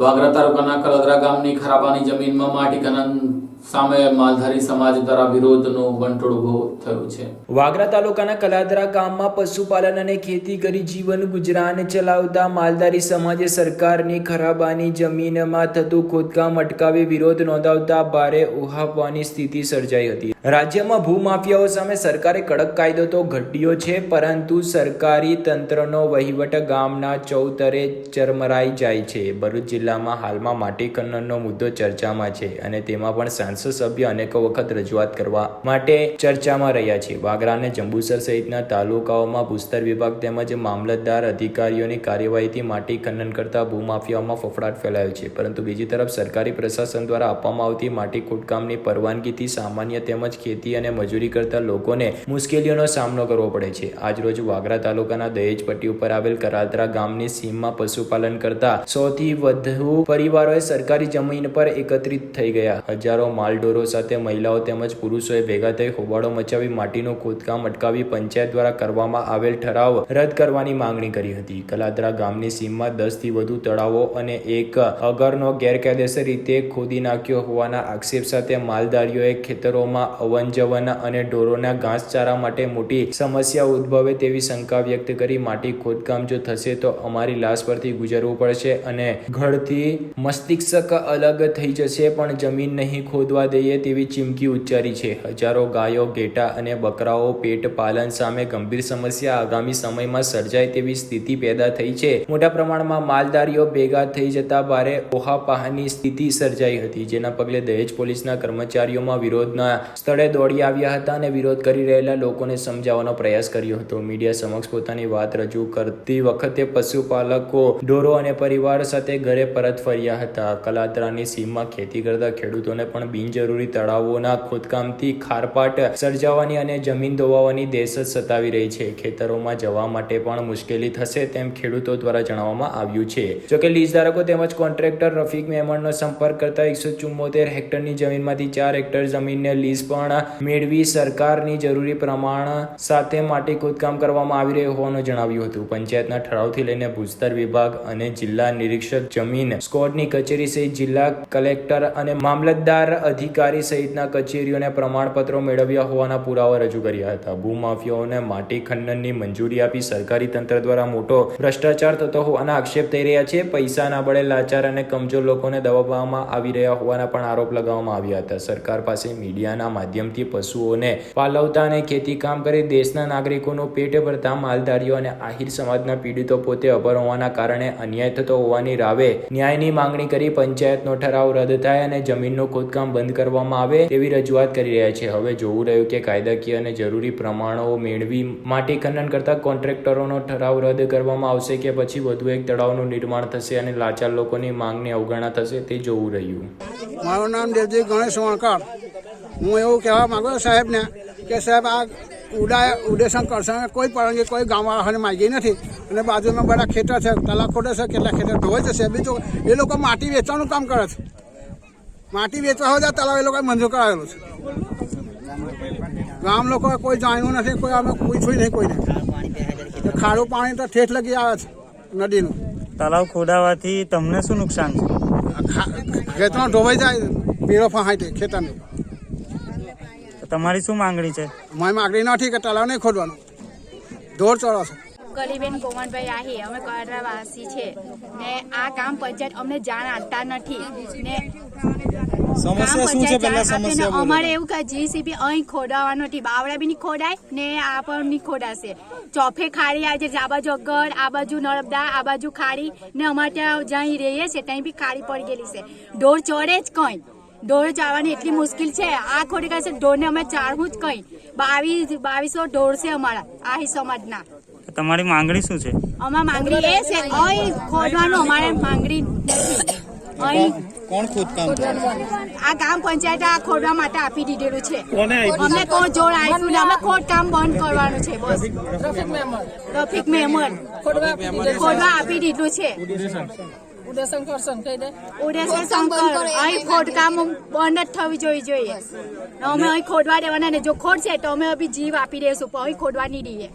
વાગરા તાલુકાના કલદરા ગામની ખરાબાની જમીનમાં માટી ખનન સામે માલધારી સમાજ દ્વારા વિરોધનો વંટોળ ઊભો થયો છે. વાગરા તાલુકાના કલાદરા ગામમાં પશુપાલન અને ખેતી કરી જીવન ગુજરાન ચલાવતા માલધારી સમાજે સરકારની ખરાબાની જમીનમાં થતું ખોદકામ અટકાવી વિરોધ નોંધાવતા ભારે ઉહાપવાની સ્થિતિ સર્જાઈ હતી. રાજ્યમાં ભૂમાફિયાઓ સામે સરકારે કડક કાયદો તો ઘટ્યો છે, પરંતુ સરકારી તંત્રનો વહીવટ ગામના ચૌતરે ચરમરાઈ જાય છે. ભરૂચ જિલ્લામાં હાલમાં માટી ખનનનો મુદ્દો ચર્ચામાં છે અને તેમાં પણ સાંસદ સભ્ય અનેકો વખત રજૂઆત કરવા માટે ચર્ચામાં રહ્યા છે. વાગરા અને જંબુસર સહિતના તાલુકાઓમાં ભૂસ્તર વિભાગ તેમજ મામલતદાર અધિકારીઓની કાર્યવાહીથી માટી ખનન કરતા ભૂમાફિયાઓમાં ફફડાટ ફેલાયો છે. પરંતુ બીજી તરફ સરકારી પ્રશાસન દ્વારા આપવામાં આવતી માટી ખોદકામની પરવાનગીથી સામાન્ય તેમજ ખેતી અને મજૂરી કરતા લોકોને મુશ્કેલીઓનો સામનો કરવો પડે છે. આજરોજ વાગરા તાલુકાના દહેજ પટ્ટી ઉપર આવેલ કરાદરા ગામની સીમમાં પશુપાલન કરતા સૌથી વધુ પરિવારોએ સરકારી જમીન પર એકત્રિત થઈ ગયા. હજારો માલઢોરો સાથે મહિલાઓ તેમજ પુરુષોએ ભેગા થઈ હોબાળો મચાવી માટીનું ખોદકામ અટકાવી પંચાયત દ્વારા કરવામાં આવેલ ઠરાવ રદ કરવાની માંગણી કરી હતી. કલાદરા ગામની સીમમાં દસથી વધુ તળાવો અને એક અગરનો ગેરકાયદેસર રીતે ખોદી નાખ્યો હોવાના આક્ષેપ સાથે માલધારીઓએ ખેતરોમાં અવનજવન અને ઢોરોના ઘાસચારા માટે મોટી સમસ્યા ઉદ્ભવે તેવી શંકા વ્યક્ત કરી. માટી ખોદકામ જો થશે તો અમારી લાશ પરથી ગુજરવું પડશે અને ઘડથી મસ્તિષ્ક અલગ થઈ જશે, પણ જમીન નહીં ખોદવા દઈએ તેવી ચીમકી ઉચ્ચારી છે. હજારો ગાયો, ઘેટા અને બકરાઓ પેટ પાલન સામે ગંભીર સમસ્યા આગામી સમયમાં સર્જાય તેવી સ્થિતિ પેદા થઈ છે. મોટા પ્રમાણમાં માલધારીઓ ભેગા થઈ જતા ભારે ઓહાપાહની સ્થિતિ સર્જાઈ હતી, જેના પગલે દહેજ પોલીસના કર્મચારીઓમાં વિરોધના સ્થળે દોડી આવ્યા હતા અને વિરોધ કરી રહેલા લોકોને સમજાવવાનો પ્રયાસ કર્યો હતો. મીડિયા સમક્ષ પોતાની વાત રજૂ કરતી વખતે પશુપાલકો, ઢોરો અને પરિવાર સાથે ઘરે પરત ફર્યા હતા. કલાત્રાની સીમમાં ખેતી કરતા ખેડૂતોને પણ બિનજરૂરી તળાવોના ખોદકામથી ખારપાટ સર્જાવાની અને જમીન ધોવાવાની જ સતાવી રહી છે. ખેતરોમાં જવા માટે પણ મુશ્કેલી થશે તેમ ખેડૂતો દ્વારા જણાવવામાં આવ્યું છે. જોકે લીઝધારકો તેમજ કોન્ટ્રાક્ટર રફીક મેમણનો સંપર્ક કરતા એકસો ચુમ્મોતેર હેક્ટરની જમીનમાંથી ચાર હેક્ટર જમીનને લીઝ પણ મેળવી સરકારની જરૂરી પ્રમાણ સાથે માટે ખોદકામ કરવામાં આવી રહ્યું હોવાનું જણાવ્યું હતું. પંચાયતના ઠરાવથી લઈને ભૂસ્તર વિભાગ અને જિલ્લા નિરીક્ષક જમીન સ્કોડની કચેરી સહિત જિલ્લા કલેક્ટર અને મામલતદાર અધિકારી સહિતના કચેરીઓને પ્રમાણપત્રો મેળવ્યા હોવાના પુરાવા રજૂ કર્યા હતા. ભૂમાફિયાઓને માટી ખનનની મંજૂરી આપી સરકારી તંત્ર દ્વારા મોટો ભ્રષ્ટાચાર થતો હોવાના આક્ષેપ થઈ રહ્યા છે. પૈસાના બળે લાચાર અને કમજોર લોકોને દબાવવામાં આવી રહ્યા હોવાના પણ આરોપ લગાવવામાં આવ્યા હતા. સરકાર પાસે મીડિયાના માધ્યમથી પશુઓને પાલવતા અને ખેતી કામ કરી દેશના નાગરિકોનું પેટ ભરતા માલધારીઓ અને આહિર સમાજના પીડિતો પોતે અભર હોવાના કારણે અન્યાય થતો હોવાની રાવે ન્યાયની માંગણી કરી પંચાયતનો ઠરાવ રદ થાય અને જમીનનું ખોદકામ બંધ કરવામાં આવે તેવી રજૂઆત કરી રહ્યા છે. હવે જોવું રહ્યું કે કાયદાકીય અને જરૂરી પ્રમાણો મેળવી માટી ખનન કરતા કોન્ટ્રાક્ટરોનો ઠરાવ રદ કરવામાં આવશે કે પછી વધુ એક તળાવનું નિર્માણ થશે અને લાચાર લોકોની માંગની અવગણના થશે તે જોવું રહ્યું. મારું નામ દેવજી ગણેશ વાંકાળ. હું એવું કહેવા માંગુ સાહેબને કે સાહેબ આ ઉડા ઉદેશન કરશે. કોઈ પરંગી કોઈ ગામવાળાને માગી નથી. અને બાજુમાં બધા ખેતર છે તલાવ ખોટે છે કેટલા ખેતર ધોવાઈ જશે બીજું એ લોકો માટી વેચવાનું કામ કરે છે. માટી વેચવા હોય તલાવ એ લોકોએ મંજૂર કરાવેલું છે. ગામ લોકો કોઈ જાણ્યું નથી કોઈ અમે પૂછ્યું નહીં કોઈને. ખારું પાણી તો ઠેઠ લગી આવે છે નદીનું. તળાવ ખોદાવાથી તમને શું નુકસાન છે? ખેતરમાં ધોવાઈ જાય પીળો ફહાય ખેતરને. તમારી શું માંગણી છે? મારી માંગણી નથી કે તળાવ નહીં ખોદવાનું. ઢોર ચડો છે. કલીબેન કોમનભાઈ આહી અમે કરાવાસી છે. ને આ ગામ પંચાયત અમને જાણ આપતા નથી. ને સમસ્યા શું છે? પહેલા સમસ્યા બોલો. અમારે એવું કે જીસીબી અહીં ખોડાવાનો નથી. બાવડા બી નહીં ખોડાય ને આ પણ નહીં ખોડાશે. ચોફે ખાડી આજે છે આ બાજુ અગર આ બાજુ નર્મદા આ બાજુ ખાડી ને અમારે ત્યાં જ્યાં રહીએ છે ત્યાં બી ખાડી પડી ગયેલી છે. ઢોર ચડે જ કઈ. ઢોર જવાની એટલી મુશ્કેલ છે. આ ખોડી કાઢશે ઢોરને અમે ચારવું જ કઈ. બાવીસ બાવીસો ઢોર છે અમારા આહી સમાજના. તમારી માંગણી શું છે? અમારી માંગણી એ છે અહીં ખોદવાનું અમારે માંગણી નથી. અહીં કોણ ખોદકામ આ ગામ પંચાયત આ ખોદવા માટે આપી દીધેલું છે. અમને કોણ જોડ આપ્યું અમે ખોદકામ બંધ કરવાનું છે બસ. રફીક મેમર ખોદવા આપી દીધું છે. ઉદયશન શંકર અહીં ખોદકામ બંધ જ થવી જોઈ જોઈએ. અમે અહીં ખોદવા દેવાના ને જો ખોદશે તો અમે અભી જીવ આપી દઈશું પણ અહીં ખોદવા નહીં દઈએ.